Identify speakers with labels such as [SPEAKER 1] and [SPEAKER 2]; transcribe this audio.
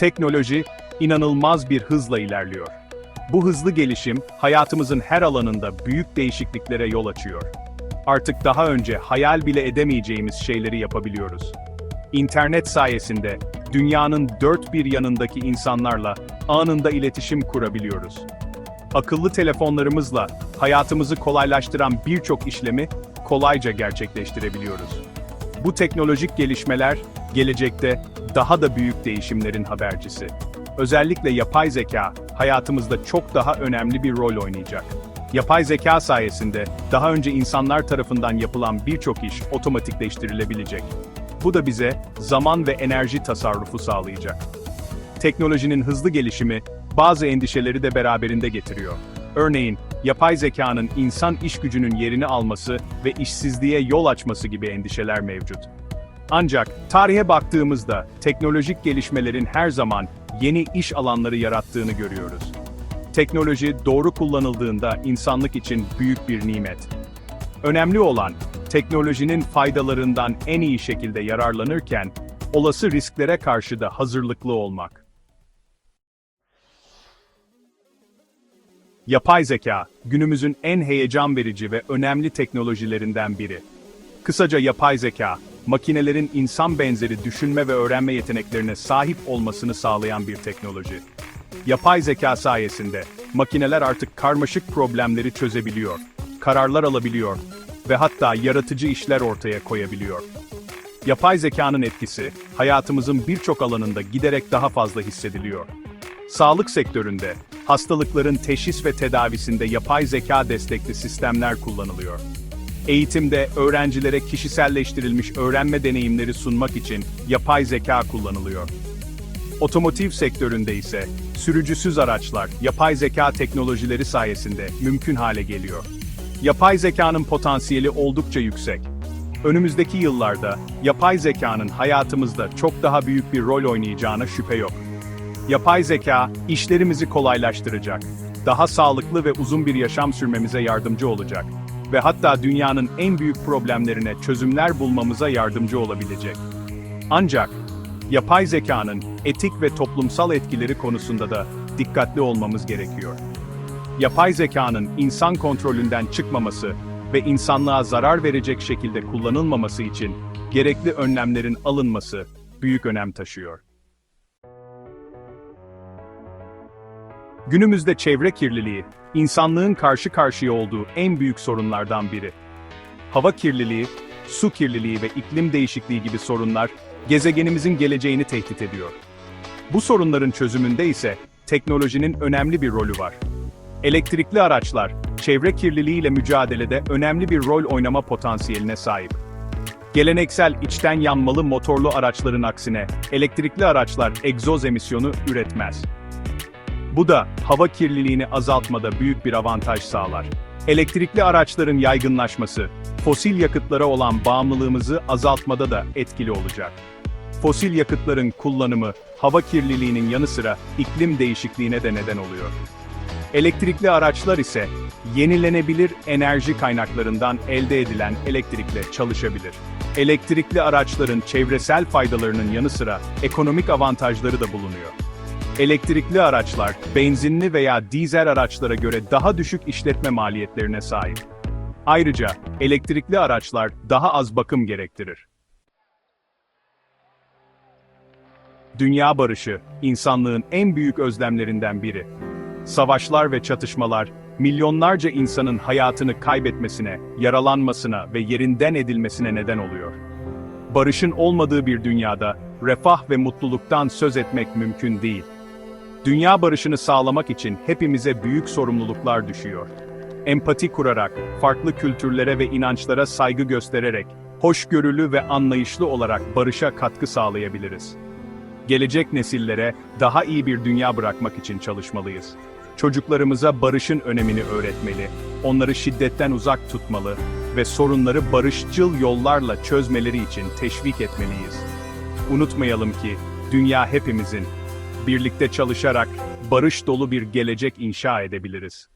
[SPEAKER 1] Teknoloji inanılmaz bir hızla ilerliyor. Bu hızlı gelişim hayatımızın her alanında büyük değişikliklere yol açıyor. Artık daha önce hayal bile edemeyeceğimiz şeyleri yapabiliyoruz. İnternet sayesinde dünyanın dört bir yanındaki insanlarla anında iletişim kurabiliyoruz. Akıllı telefonlarımızla hayatımızı kolaylaştıran birçok işlemi kolayca gerçekleştirebiliyoruz. Bu teknolojik gelişmeler gelecekte daha da büyük değişimlerin habercisi. Özellikle yapay zeka hayatımızda çok daha önemli bir rol oynayacak. Yapay zeka sayesinde daha önce insanlar tarafından yapılan birçok iş otomatikleştirilebilecek. Bu da bize zaman ve enerji tasarrufu sağlayacak. Teknolojinin hızlı gelişimi bazı endişeleri de beraberinde getiriyor. Örneğin, yapay zekanın insan iş gücünün yerini alması ve işsizliğe yol açması gibi endişeler mevcut. Ancak tarihe baktığımızda teknolojik gelişmelerin her zaman yeni iş alanları yarattığını görüyoruz. Teknoloji doğru kullanıldığında insanlık için büyük bir nimet. Önemli olan teknolojinin faydalarından en iyi şekilde yararlanırken olası risklere karşı da hazırlıklı olmak. Yapay zeka, günümüzün en heyecan verici ve önemli teknolojilerinden biri. Kısaca yapay zeka, makinelerin insan benzeri düşünme ve öğrenme yeteneklerine sahip olmasını sağlayan bir teknoloji. Yapay zeka sayesinde makineler artık karmaşık problemleri çözebiliyor, kararlar alabiliyor ve hatta yaratıcı işler ortaya koyabiliyor. Yapay zekanın etkisi hayatımızın birçok alanında giderek daha fazla hissediliyor. Sağlık sektöründe hastalıkların teşhis ve tedavisinde yapay zeka destekli sistemler kullanılıyor. Eğitimde öğrencilere kişiselleştirilmiş öğrenme deneyimleri sunmak için yapay zeka kullanılıyor. Otomotiv sektöründe ise sürücüsüz araçlar yapay zeka teknolojileri sayesinde mümkün hale geliyor. Yapay zekanın potansiyeli oldukça yüksek. Önümüzdeki yıllarda yapay zekanın hayatımızda çok daha büyük bir rol oynayacağına şüphe yok. Yapay zeka işlerimizi kolaylaştıracak, daha sağlıklı ve uzun bir yaşam sürmemize yardımcı olacak ve hatta dünyanın en büyük problemlerine çözümler bulmamıza yardımcı olabilecek. Ancak yapay zekanın etik ve toplumsal etkileri konusunda da dikkatli olmamız gerekiyor. Yapay zekanın insan kontrolünden çıkmaması ve insanlığa zarar verecek şekilde kullanılmaması için gerekli önlemlerin alınması büyük önem taşıyor. Günümüzde çevre kirliliği, insanlığın karşı karşıya olduğu en büyük sorunlardan biri. Hava kirliliği, su kirliliği ve iklim değişikliği gibi sorunlar gezegenimizin geleceğini tehdit ediyor. Bu sorunların çözümünde ise teknolojinin önemli bir rolü var. Elektrikli araçlar, çevre kirliliğiyle mücadelede önemli bir rol oynama potansiyeline sahip. Geleneksel içten yanmalı motorlu araçların aksine elektrikli araçlar egzoz emisyonu üretmez. Bu da hava kirliliğini azaltmada büyük bir avantaj sağlar. Elektrikli araçların yaygınlaşması, fosil yakıtlara olan bağımlılığımızı azaltmada da etkili olacak. Fosil yakıtların kullanımı, hava kirliliğinin yanı sıra iklim değişikliğine de neden oluyor. Elektrikli araçlar ise yenilenebilir enerji kaynaklarından elde edilen elektrikle çalışabilir. Elektrikli araçların çevresel faydalarının yanı sıra ekonomik avantajları da bulunuyor. Elektrikli araçlar, benzinli veya dizel araçlara göre daha düşük işletme maliyetlerine sahip. Ayrıca, elektrikli araçlar daha az bakım gerektirir. Dünya barışı, insanlığın en büyük özlemlerinden biri. Savaşlar ve çatışmalar, milyonlarca insanın hayatını kaybetmesine, yaralanmasına ve yerinden edilmesine neden oluyor. Barışın olmadığı bir dünyada, refah ve mutluluktan söz etmek mümkün değil. Dünya barışını sağlamak için hepimize büyük sorumluluklar düşüyor. Empati kurarak, farklı kültürlere ve inançlara saygı göstererek, hoşgörülü ve anlayışlı olarak barışa katkı sağlayabiliriz. Gelecek nesillere daha iyi bir dünya bırakmak için çalışmalıyız. Çocuklarımıza barışın önemini öğretmeli, onları şiddetten uzak tutmalı ve sorunları barışçıl yollarla çözmeleri için teşvik etmeliyiz. Unutmayalım ki dünya hepimizin, birlikte çalışarak barış dolu bir gelecek inşa edebiliriz.